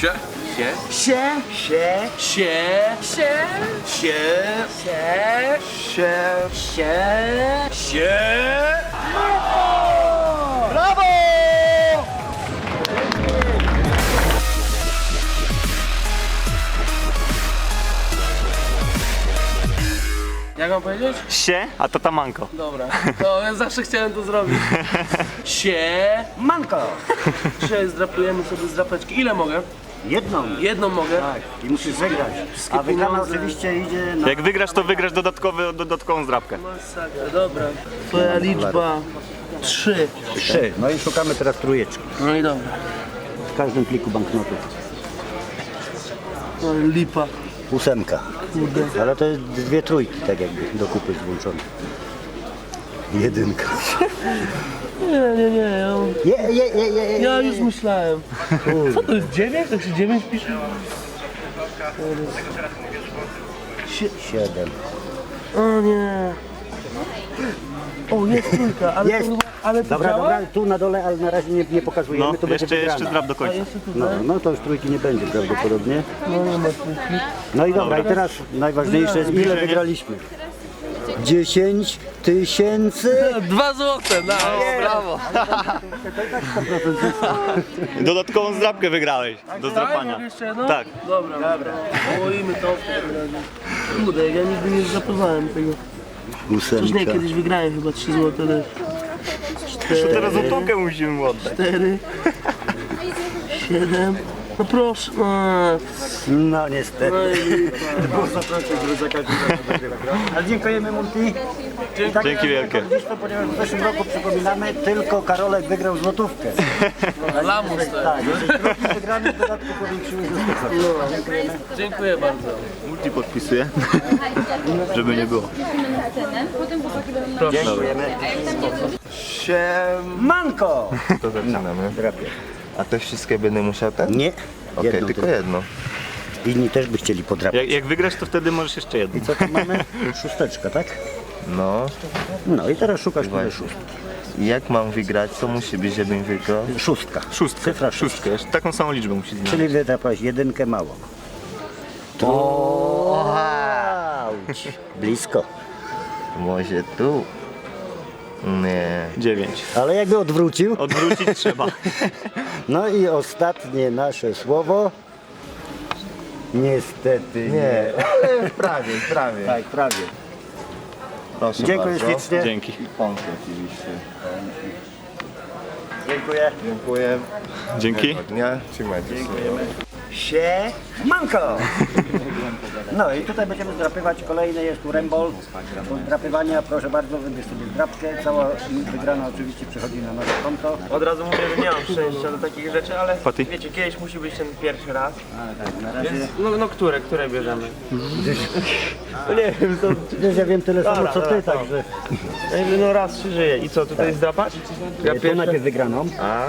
Sie. Sie. Sie. Sie. Sie. Sie. Sie. Sie. Sie. Sie. Sie. Brawo! Jak mam powiedzieć? Sie, a to tamanko. Dobra. To ja zawsze chciałem to zrobić. Sie. Manko. Dzisiaj zdrapujemy sobie z drapeczki. Ile mogę? Jedną. Jedną mogę. Tak, i musisz wygrać. A wygrana pieniądze. oczywiście idzie na... Jak wygrasz, to wygrasz dodatkowy, dodatkową zdrabkę. Masakra, dobra. Twoja liczba trzy. Trzy. No i szukamy teraz trójeczki. No i dobra. W każdym pliku banknotów. No lipa. Ósemka. Ale to jest dwie trójki, tak jakby do kupy włączone. Jedynka. Nie, nie, nie. Ja, Je, je, je, je, je. ja już myślałem. Co to jest? Dziewięć? Tak się dziewięć pisze? Siedem. O nie. O, jest trójka, ale Jest. ale to Dobra, działa? dobra, tu na dole, ale na razie nie, nie pokazujemy, No, to będzie jeszcze, jeszcze zdrab do A końca. jeszcze tutaj? No, no to już trójki nie będzie prawdopodobnie. No nie ma trójki. No i dobra, i teraz najważniejsze jest ile wygraliśmy. 10 tysięcy. Dwa złote, no, brawo. Dodatkową zdrabkę wygrałeś do Tak, zdrapania. jeszcze? Tak. Dobra, dobra. Połoimy to w takim razie. Kurde, ja nigdy nie zapoznałem tego. Coś nie, Ósemka. kiedyś wygrałem chyba 3 złote też. To teraz złotówkę musimy mu oddać. 4, 7, no proszę, no, No niestety. no i Ale dziękujemy Multi. I tak Dzięki wielkie. To, ponieważ w zeszłym roku przypominamy, tylko Karolek wygrał złotówkę. lamus Tak, jeżeli drugi wygrany w dodatku powiększyły złotówkę. Dziękujemy. Dziękuję bardzo. Multi podpisuje, żeby nie było. Dziękujemy. Siem. Manko! To zaczynamy. Drapie. A te wszystkie będę musiał ten? Nie. Okej, jedną tylko tylko. jedno. Inni też by chcieli podrapać. Jak, jak wygrasz, to wtedy możesz jeszcze jedno. I co tam mamy? Szósteczka, tak? No. No i teraz szukasz Właśnie. szóstki. I jak mam wygrać? Co musi być, żebym wygrał? Szóstka. Szóstkę, Cyfra szóstka. szóstkę. Jeszcze taką samą liczbę musi znaleźć. Czyli wydrapałeś jedynkę mało. Auć. Blisko. Może tu? Nie. Dziewięć. Ale jakby odwrócił. Odwrócić trzeba. No i ostatnie nasze słowo. Niestety nie. Nie, ale prawie, prawie. Tak, prawie. Proszę Dziękuję bardzo. ślicznie. Dzięki. I pąki oczywiście. Dziękuję. Dziękuję. Dzięki. Miłego dnia. Trzymajcie się. Sie manko! No i tutaj będziemy zdrapywać kolejny jest tu rembol. Do zdrapywania proszę bardzo wybierz sobie zdrapkę. Cała wygrana oczywiście przychodzi na nasze konto. Od razu mówię, że nie mam szczęścia do takich rzeczy, ale Paty. wiecie, kiedyś musi być ten pierwszy raz. A, tak, na razie. Więc, no, no które, które bierzemy? No nie wiem, to, Wiesz, ja wiem tyle samo Dobra, co ty, dobra, także no raz się żyje. I co, tutaj zdrapać? Ja tu najpierw wygraną. A,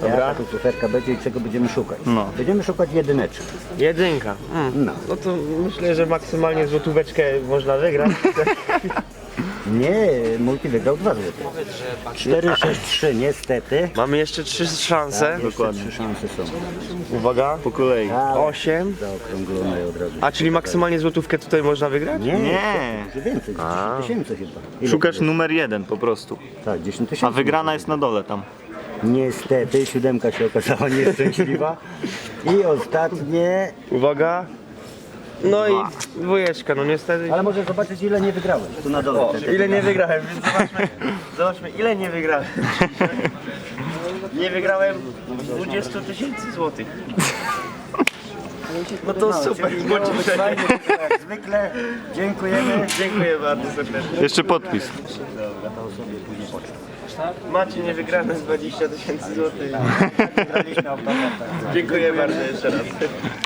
Dobra. dobra. Ja, tu cyferka będzie i czego będziemy szukać. No. Będziemy szukać jedyneczki. Jedynka. Mm. No. No to myślę, że maksymalnie złotóweczkę można wygrać. Nie, multi wygrał dwa złote. 4, 6, 3 niestety. Mamy jeszcze trzy szanse. Jeszcze trzy szanse są. Uwaga. Po kolei. Ale Osiem. zaokrąglone od razu. A czyli maksymalnie złotówkę tutaj można wygrać? Nie, Nie. Więcej, 10 tysięcy chyba. Ile Szukasz to jest? numer jeden po prostu. Tak, 10 tysięcy. A wygrana jest na dole tam. Niestety siódemka się okazała nieszczęśliwa. I ostatnie, Uwaga. No i dwójeczka, no niestety. ale może zobaczyć ile nie wygrałeś. Tu na dole. te- Ile nie wygrałem, więc zobaczmy, zobaczmy ile nie wygrałem. Nie wygrałem 20 tysięcy złotych. No to super, pocieszenie. fajnie, Jak zwykle. Dziękujemy. Dziękuję bardzo serdecznie. Jeszcze podpis. Macie niewygrane z 20 tysięcy złotych. Automat. tak. Dziękuję bardzo jeszcze raz.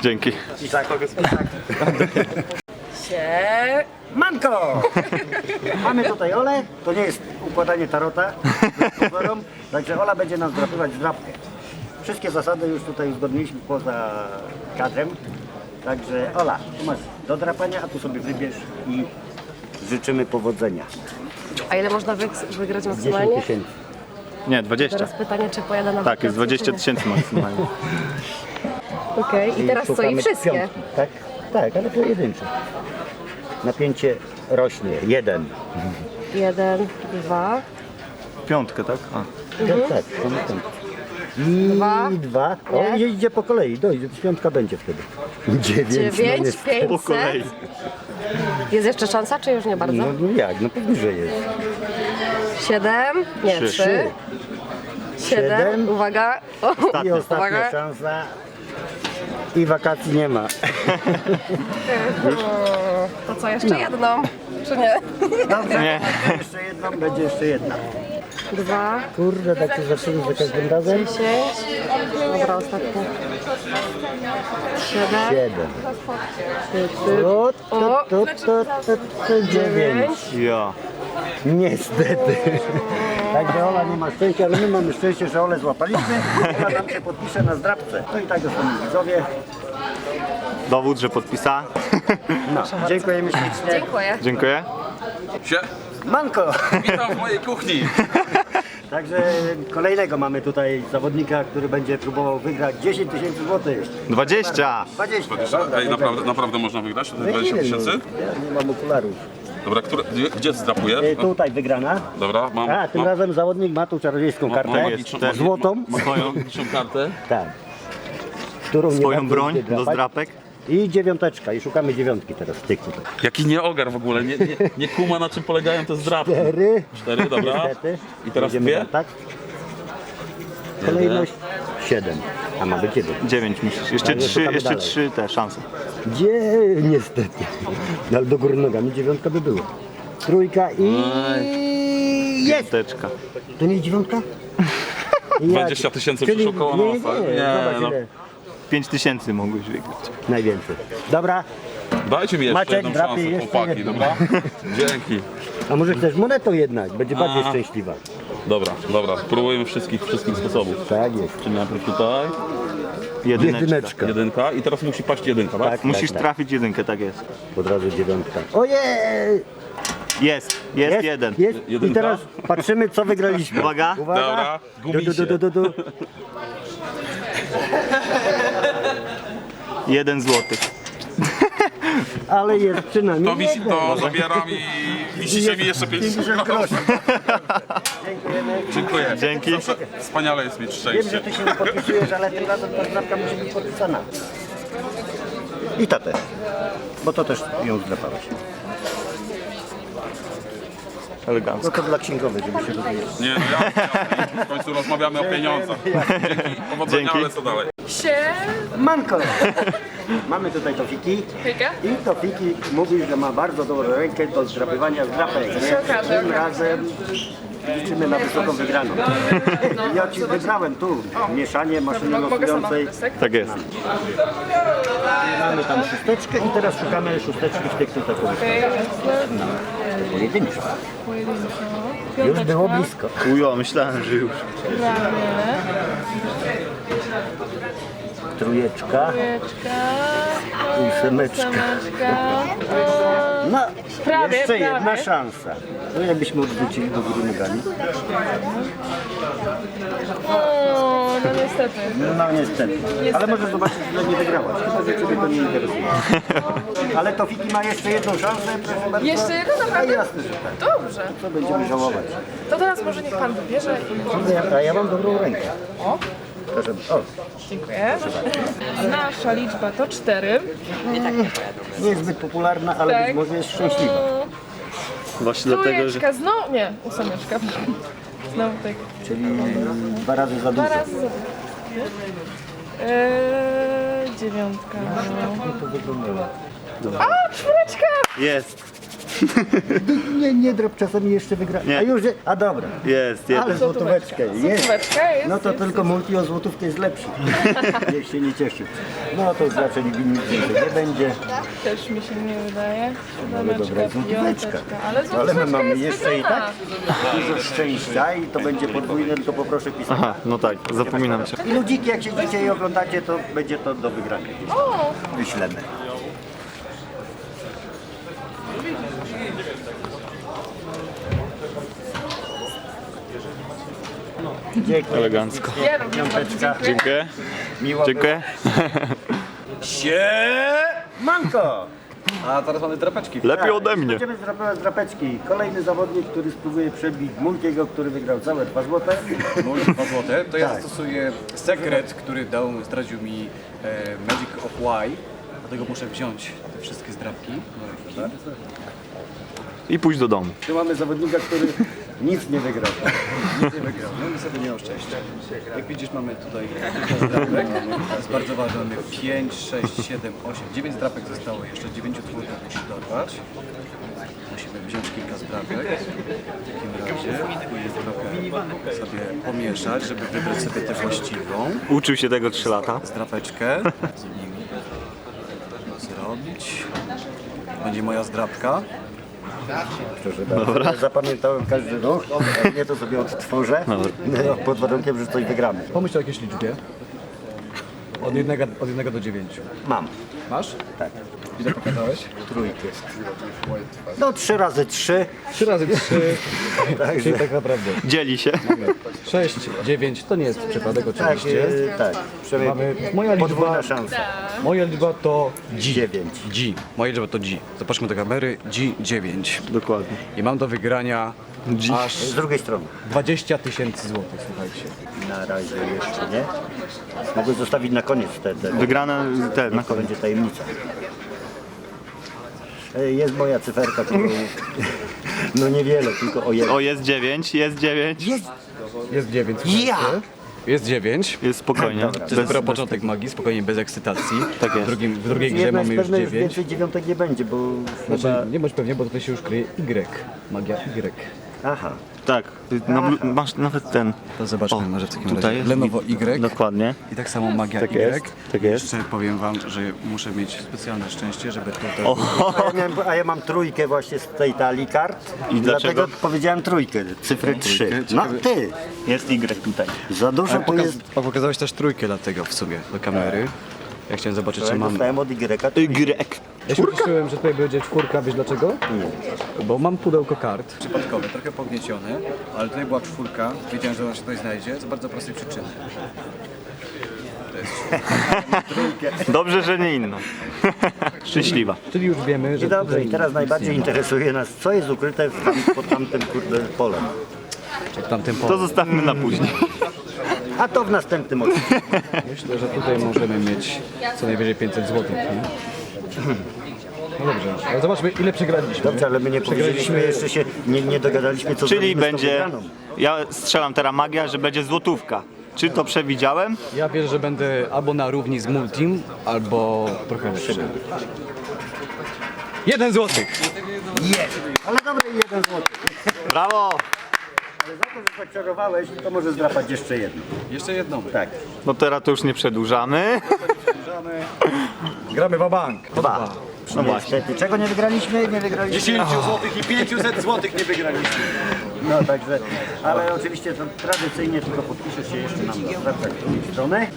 Dzięki. Sie Manko! Mamy tutaj Ole, to nie jest układanie tarota pozorom, także Ola będzie nam zdrapywać zdrapkę. Wszystkie zasady już tutaj uzgodniliśmy poza kadrem, także Ola, tu masz do drapania, a tu sobie wybierz i życzymy powodzenia. A ile można wy- wygrać 10 maksymalnie? tysięcy. Nie, 20. Teraz pytanie, czy pojada na Tak, jest wakacje, 20 czy nie? tysięcy maksymalnie. Okej, i teraz co? I szukamy wszystkie? piątki. Tak, tak, ale pojedyncze. Napięcie rośnie. Jeden. Jeden, dwa, Piątkę, tak? A. Tak, tak, mamy piątkę. I Dwa. dwa. O, Nie? idzie, po kolei, dojdzie, piątka będzie wtedy. Dziewięć. no dziewięć. Po kolei. Jest jeszcze szansa, czy już nie bardzo? No, no jak, no pewnie, że jest. Siedem, nie, Trzy. trzy. Siedem, Siedem. uwaga. O, I ostatnia Uwaga. szansa. I wakacji nie ma. To co, jeszcze jedną? Czy nie? Dobrze, Nie. będzie jeszcze jedną, będzie jeszcze jedna. Dwa, Kurde, tak się zaczyna za każdym razem. dziesięć. Dobra, ostatnie. Siedem, Siedem. O, O. to, to, to, to, to dziewięć. Ja. Niestety. Także Ola nie ma szczęścia, ale my mamy szczęście, że Ole złapaliśmy. Ola nam się podpisze na zdrabce. No i tak dostaną widzowie. Dowód, że podpisa. No, dziękujemy ślicznie. Dziękuję. Dziękuję. Sie, Manko! witam w mojej kuchni. Także kolejnego mamy tutaj zawodnika, który będzie próbował wygrać 10 tysięcy złotych. 20. 20. Ej, naprawdę, naprawdę można wygrać te 20 tysięcy? Ja nie mam okularów. Dobra, które, gdzie, gdzie zdrapuję? E, Tutaj wygrana. Dobra, mam, A, tym mam, razem zawodnik ma tą czarodziejską mam, kartę. mam magiczną, magi- Złotą. ma- Moją magiczną kartę. Tak. Którą nie Swoją broń do drapać. zdrapek. I dziewiąteczka. I szukamy dziewiątki teraz. Tyk tutaj. Jaki nieogar w ogóle, nie, nie, nie kuma na czym polegają te zdrapy. Cztery. Cztery, dobra. Niestety. I teraz Będziemy dwie? Tak. Kolejność siedem. A ma być jeden. 9 musisz. Jeszcze Ale 3, szukamy jeszcze dalej. 3 te szanse. Gdzie? Niestety. No, ale do góry nogami dziewiątka by była. Trójka i... Jest! Piąteczka. To nie jest dziewiątka? Jak? 20 tysięcy Czyli- przyszło koło nosa. nie, Nie, Zobacz no. Ile. 5 tysięcy mogłeś wygrać. Najwięcej. Dobra, Dajcie mi jeszcze Maciek, jedną drapie szansę, jeszcze chłopaki, jedną. dobra? Dzięki. a może chcesz monetą jednak? Będzie bardziej szczęśliwa. Dobra, dobra, próbujemy wszystkich, wszystkich sposobów. Tak jest. Czyli najpierw tutaj, Jedyneczka. Jedyneczka. jedynka i teraz musi paść jedynka, tak? Tak. Musisz trafić jedynkę, tak jest. Od razu dziewiątka. Ojej! Jest, jest, jeden. Jest. I Jedynka. teraz patrzymy, co wygraliśmy. Uwaga. Uwaga. Dobra, Du, gubicie. du, du, du, du. Jeden złotych. Ale jest przynajmniej To, wisi, jeden. to zabieram i wisicie mi jeszcze 50 50 groszy. groszy. Dziękujemy. Dziękuję. Dzięki. Zawsze Wspaniale jest mieć Wiem, szczęście. że ty się nie podpisujesz, ale tym razem ta zdrapka musi być podpisana. I ta też. Bo to też ją zdrapałeś. Elegancko. No to dla księgowej, żeby się dowiedzieć. Nie, no ja, w końcu rozmawiamy o pieniądzach. Dzięki, powodzenia, Dzięki. ale co dalej? Manko! Mamy tutaj Tofiki. I Tofiki mówi, że ma bardzo dobrą rękę do zdrapywania zdrapek. Nie? Tym razem liczymy na wysoką wygraną. Ja ci wybrałem tu mieszanie maszyny losującej. Tak jest. Mamy tam szósteczkę i teraz szukamy szósteczki w tych tutaj no, Pojedynczo. Już było blisko. Ujo, myślałem, że już. Trójeczka. Ósemeczka. No, jeszcze jedna szansa. No jakbyśmy odwrócili do góry nogami. O, no niestety. No niestety. Ale może zobaczyć, że nie wygrałaś. Chyba, że ciebie to nie interesuje. Ale to Fiki ma jeszcze jedną szansę, proszę bardzo. Jeszcze jedną, A naprawdę? jasne, że tak. Dobrze. Co będziemy żałować? To teraz może niech pan wybierze i... A ja mam dobrą rękę. Proszę, o, Dziękuję. Nasza liczba to cztery. nie jest zbyt popularna, ale Tak. być może jest szczęśliwa. Właśnie dlatego, że... Trójeczka znowu... Nie, ósemeczka. Znowu tak. Czyli dwa razy za dużo. Dwa razy za Eee, dziewiątka. A, czwóreczka! Jest, Nie, nie drop czasami jeszcze wygra. Nie. A już, a dobra. jest, Ale jeden. złotóweczkę jest. Złotóweczka jest, No to jest, tylko multi o złotówkę jest lepszy. Niech się nie cieszył. No to raczej winnicy nie będzie. Też mi się nie wydaje. Ale dobra, Siódemeczka, złotóweczka. piąteczka. Ale Ale my mamy jest jeszcze i wygrana. tak dużo szczęścia i to będzie podwójne, tylko poproszę pisać. Aha, no tak, zapominam się. I ludziki, jak się dzisiaj oglądacie, to będzie to do wygrania. Wyślemy. Dziękuję. Elegancko. Piąteczka. dziękuję. Dziękuję. Miło Dziękuję. Manko! A teraz mamy drapeczki. Lepiej ode mnie. Będziemy drapeczki. Kolejny zawodnik, który spróbuje przebić Multiego, który wygrał całe dwa złote. Mój 2 złote. To ja Tak. zastosuję sekret, który dał, zdradził mi e, Magic of Y. Dlatego muszę wziąć te wszystkie zdrapki. I pójść do domu. Tu mamy zawodnika, który nic nie wygrał. Nic nie wygrał. No niestety nie miał szczęścia. Jak widzisz mamy tutaj kilka zdrapek. To jest bardzo ważne. Mamy 5, 6, 7, 8, 9 zdrapek zostało. Jeszcze 9 twórców musi dorwać. Musimy wziąć kilka zdrapek. W takim razie i trochę sobie pomieszać, żeby wybrać sobie tę właściwą Uczył się tego 3 lata. zdrapeczkę. Z nimi zrobić. Będzie moja zdrapka. Proszę bardzo. Zapamiętałem każdy ruch. Jak nie, to sobie odtworzę. No, pod warunkiem, że coś wygramy. Pomyśl o jakiejś liczbie. Od jednego, od jednego do dziewięciu. Mam. Masz? Tak. Ile pokazałeś? Trójki. No trzy razy trzy. Trzy razy trzy. Także Czyli tak naprawdę. Dzieli się. Sześć, dziewięć. To nie jest przypadek tak, oczywiście. e, tak. Mamy, moja Podwójna liczba, szansa. moja liczba to G. Dziewięć. G. Moja liczba to G. Zobaczmy do kamery. G9. Dokładnie. I mam do wygrania aż Z drugiej strony. 20 tysięcy złotych, słuchajcie. Na razie jeszcze nie. Mogę zostawić na koniec te, te Wygrane te na To koniec. będzie tajemnica. E, Jest moja cyferka, którą... No niewiele, tylko o jedno. O, jest 9, jest 9. Jest 9. Ja! Jest 9. Jest spokojnie. To jest dopiero początek magii, spokojnie, bez ekscytacji. Tak jest. W, drugim, w drugiej grze Jedna mamy już pewna, już 9. więcej dziewiątek nie będzie, bo chyba... Znaczy, nie bądź pewnie, bo tutaj się już kryje Y. Magia Y. Aha. Tak. Na, blu- masz nawet ten. To zobaczmy O, może w takim tutaj razie. jest. Lenovo Y. Dokładnie. I tak samo magia Tak Y. jest, tak jest. Jeszcze powiem wam, że muszę mieć specjalne szczęście, żeby tutaj... A ja, miałem, a ja mam trójkę właśnie z tej talii kart. I dlatego dlaczego? powiedziałem trójkę, cyfry trzy. No ciekawe. ty! Jest Y tutaj. Za dużo tu pokaz, jest... pokazałeś też trójkę dlatego w sumie do kamery. Ja chciałem zobaczyć, czy Ja mam... dostałem od Y. Y. Ja się ucieszyłem, że tutaj będzie czwórka, wiesz dlaczego? Nie. Bo mam pudełko kart. Przypadkowe, trochę pogniecione, ale tutaj była czwórka. Wiedziałem, że ona się tutaj znajdzie z bardzo prostej przyczyny. Dobrze, że nie inną. Szczęśliwa. Czyli już wiemy, że I dobrze, tutaj i teraz najbardziej interesuje nas, co jest ukryte w, pod tamtym kurde polem. w tamtym To zostawmy na później. A to w następnym odcinku. Myślę, że tutaj możemy mieć co najwyżej 500 zł. No dobrze, ale zobaczmy ile przegraliśmy. Dobrze, ale my nie powiedzieliśmy, jeszcze się nie, nie dogadaliśmy, co Czyli zrobimy z tą będzie. wygraną. Ja strzelam teraz magia, że będzie złotówka. Czy to przewidziałem? Ja wierzę, że będę albo na równi z Multim, albo trochę lepszy. Jeden złotych! Ale dobra, i jeden złoty. Brawo! Ale za to, że zaczarowałeś, to może zdrapać jeszcze jedno. Jeszcze jedną. Tak. No teraz to już nie przedłużamy. Gramy w bank. Dwa. No Niestety, czego nie wygraliśmy? Nie wygraliśmy. 10 złotych i 500 złotych nie wygraliśmy. No także, ale oczywiście to tradycyjnie tylko podpiszesz się jeszcze nam na zdrapać z drugiej strony.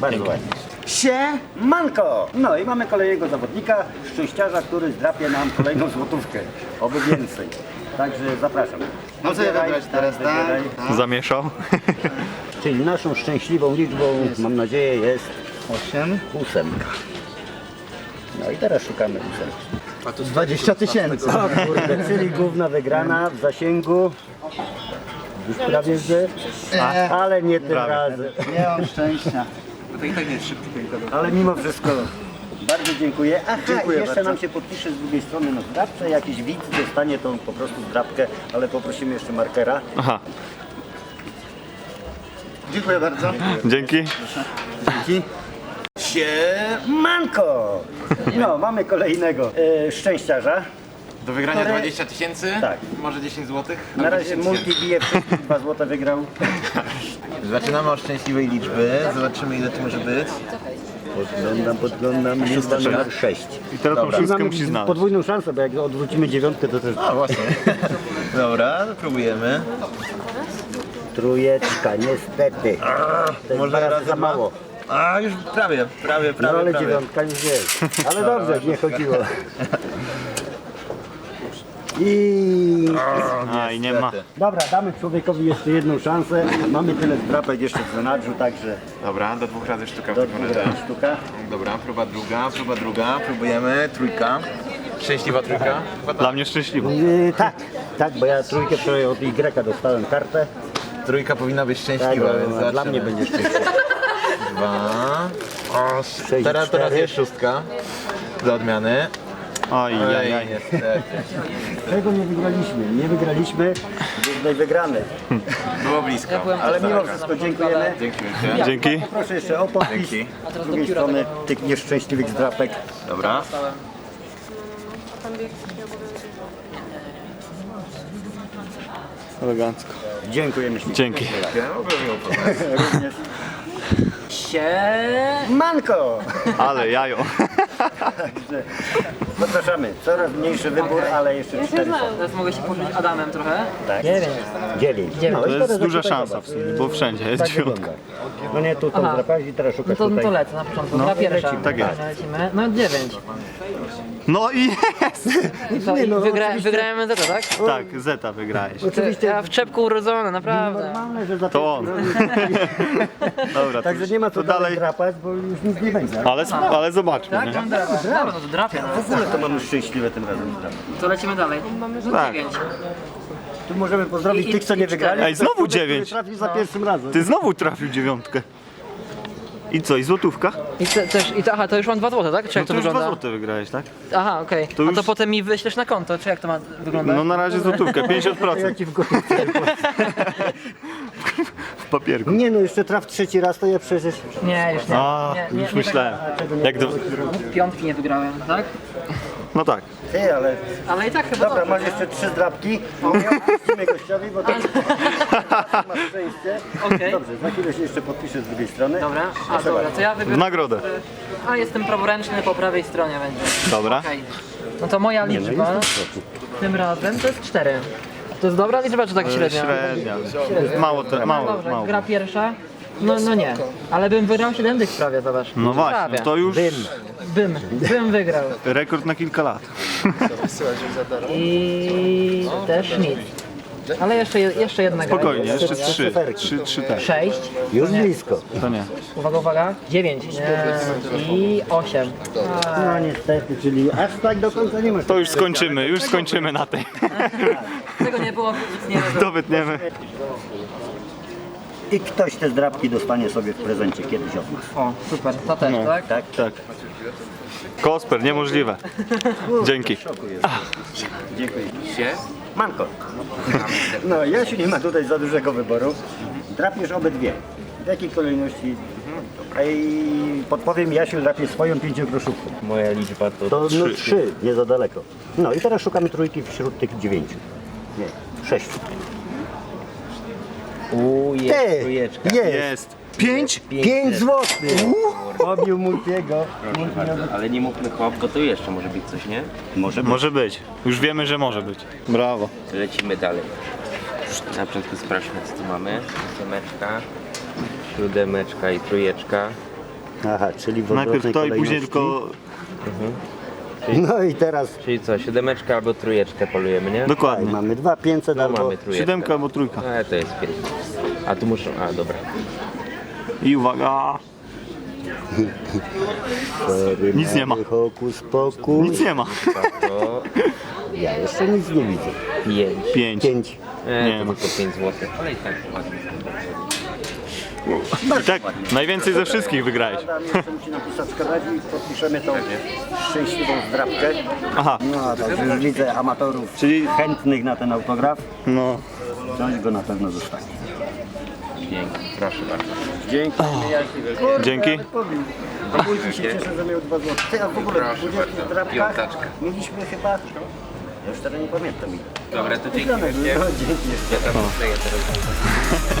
Bardzo ładnie. Siemanko! No i mamy kolejnego zawodnika, szczęściarza, który zdrapie nam kolejną złotówkę. Oby więcej. Także zapraszam. No co ja Wybieraj, wybrać teraz, tak? wybieraj. Zamieszał. Czyli naszą szczęśliwą liczbą, mam nadzieję, jest Osiem. ósemka. No i teraz szukamy ósemki. 20 tysięcy. Kurde, czyli główna wygrana w zasięgu. Już prawie że. Ale nie tym razem. Nie mam szczęścia. Ale mimo wszystko bardzo dziękuję. Aha, Dziękuję i jeszcze bardzo. nam się podpisze z drugiej strony na zdrabce. Jakiś widz dostanie tą po prostu zdrabkę, ale poprosimy jeszcze markera. Aha, Dziękuję bardzo. dzięki. Dzięki. Siemanko! No, mamy kolejnego e, szczęściarza. Do wygrania Które- 20 tysięcy? Tak. Może 10 zł? Na razie multi bije wszystkich, dwa złote wygrał. Zaczynamy od szczęśliwej liczby. Zobaczymy ile to może być. Podglądam, podglądam, lista numer 6. I teraz tą szóstkę musi znaleźć. podwójną szansę, bo jak odwrócimy dziewiątkę, to też A właśnie. Dobra, próbujemy. trójeczka, niestety. To jest Może dwa razy razy za dwa? mało. A już prawie, prawie, No prawie. ale prawie. dziewiątka już jest. Ale dobrze, nie chodziło. I... A i nie ma. Dobra, damy człowiekowi jeszcze jedną szansę. Mamy tyle zdrapek jeszcze w zanadrzu, także Dobra, do dwóch razy sztuka w do takim dwóch razie. razy sztuka. Dobra, próba druga, próba druga, próbujemy, trójka. Szczęśliwa trójka? Chyba tak. Dla mnie szczęśliwy. Yy, tak, tak, bo ja trójkę wczoraj od Y dostałem kartę. Trójka powinna być Tak, szczęśliwa, no, więc dla mnie będzie szczęście. Dwa. O, Sześć, teraz, teraz cztery. jest szóstka. Dla odmiany. Oj, jaj, jaj. niestety. Czego nie wygraliśmy? Nie wygraliśmy, tutaj wygrany. Było blisko. Ale mimo wszystko dziękujemy. Dzięki wielkie. Dzięki. Proszę jeszcze o podpis Dzięki. z drugiej strony tych nieszczęśliwych zdrapek. Dobra. Elegancko. Dziękujemy ślicznie. Dzięki. Ja mogę. Również. Manko! Ale jajo. Także zapraszamy. Coraz mniejszy wybór, ale jeszcze cztery są. Teraz mogę się poczuć Adamem trochę. Tak. Dziewięć. No To i jest duża szansa zobacz, w sumie, bo wszędzie jest tak dziewiątka. wygląda. No nie, tu tą Aha. zdrapałeś i teraz No szukasz to, tutaj. to lecę na początku. No, pierwsza. lecimy. Tak jest. Lecimy. No dziewięć. No i jest! I co, i no, wygra, oczywiście. wygrałem tak? Tak, Zeta wygrałeś. Oczywiście Ja w czepku urodzony, naprawdę. normalne, że za To on. Dobra, to, Także nie ma co to dalej dalej. drapać, bo już nic nie będzie. Ale, ale zobaczmy, Tak? nie? Drapać. Dobra, no to drapię. No. W ogóle to mamy szczęśliwe tym razem. To lecimy dalej. No Tak. dziewięć. Tu możemy pozdrowić I- tych, co nie cztery. wygrali. Ej, znowu człowiek, dziewięć. który Trafił za pierwszym razem. Ty znowu trafił dziewiątkę. I co, i złotówka? I te, też, i to, aha, to już mam dwa złote, tak? Czy No jak to to już dwa wygląda? złote wygrałeś, tak? Aha, okej. To A już- to potem mi wyślesz na konto, czy jak to ma wyglądać? No na razie złotówkę, 50% Ja ci w gotówce. papierku. Nie no, jeszcze traf trzeci raz, to ja przecież... Nie, już nie. A, nie, nie, już nie myślałem. Jak do... Piątki nie wygrałem, tak? No tak. Ty, ale... Ale i tak chyba Dobra, dobrze. masz jeszcze trzy zdrapki. Nie odpuścimy gościowi, bo to masz szczęście. Okej. Dobrze, za chwilę się jeszcze podpiszę z drugiej strony. Dobra, a dobra, to ja W wybieram. nagrodę. A jestem praworęczny po prawej stronie będzie. Dobra. Okej. No to moja liczba tym razem to jest 4. To jest dobra liczba czy tak średnia? Średnia. Mało, to, No mało, dobrze, mało. gra pierwsza. No, no nie, ale bym wygrał 7 dych prawie, zobacz. No właśnie, prawie. to już Bym, bym wygrał. rekord na kilka lat. I też nic. Ale jeszcze, je- jeszcze jedna gra. Spokojnie, jeszcze trzy. Trzy, trzy te. 6, Już blisko. To nie. uwaga, uwaga, 9 i 8. No niestety, czyli aż tak do końca nie masz. To już skończymy, już skończymy na tej. Tego nie było, nic nie. To wytniemy. I ktoś te zdrapki dostanie sobie w prezencie kiedyś od nas. O, super, to też, No. tak? Tak? Tak. Kosper, niemożliwe. Dzięki. Dziękuję. Manko. No, Jasiu nie ma tutaj za dużego wyboru. Drapiesz obydwie. W jakiej kolejności? I podpowiem, Jasiu drapie swoją pięciogroszówką. Moja liczba to To no, trzy, nie za daleko. No i teraz szukamy trójki wśród tych dziewięciu. Nie, sześciu. U, jest Ty, trójeczka. jest. Jest. Pięć? Pięć złotych. Pobił Multiego. Ale nie mówmy chłop, bo to jeszcze może być coś, nie? Może być. Może być. Już wiemy, że może być. Brawo. Lecimy dalej. Na początku sprawdźmy co tu mamy. Ósemeczka, siódemeczka i trójeczka. Aha, czyli w Najpierw odwrotnej to i później tylko... No i teraz Czyli co, siódemeczka albo trójeczkę polujemy, nie? tutaj Dokładnie. mamy dwa 500 No albo... mamy trójeczkę. Siódemka albo trójka. Ale to jest pięć. A tu muszą, a dobra. I uwaga. Nic nie ma. mamy, Hokus pokus. Nic nie ma. To Ja jeszcze nic nie widzę. pięć. Pięć. Pięć. E, Nie to ma. tylko pięć złotych. Ale i tak ładnie. I tak najwięcej ze wszystkich wygrałeś. Musi napisać karadzie i podpiszemy tą szczęśliwą zdrabkę. Aha. No, także już widzę amatorów Czyli- chętnych na ten autograf. No. Ktoś go na pewno zostanie. Pięknie, proszę bardzo. Dzięki. Dzięki. Wójci się cieszę, że miał dwa złote. Ty, a w ogóle w 20 zdrabkach Piątaczka. mieliśmy chyba... Ja już teraz nie pamiętam ile. Dobra, to dzięki. No, dzięki. Ja tam teraz.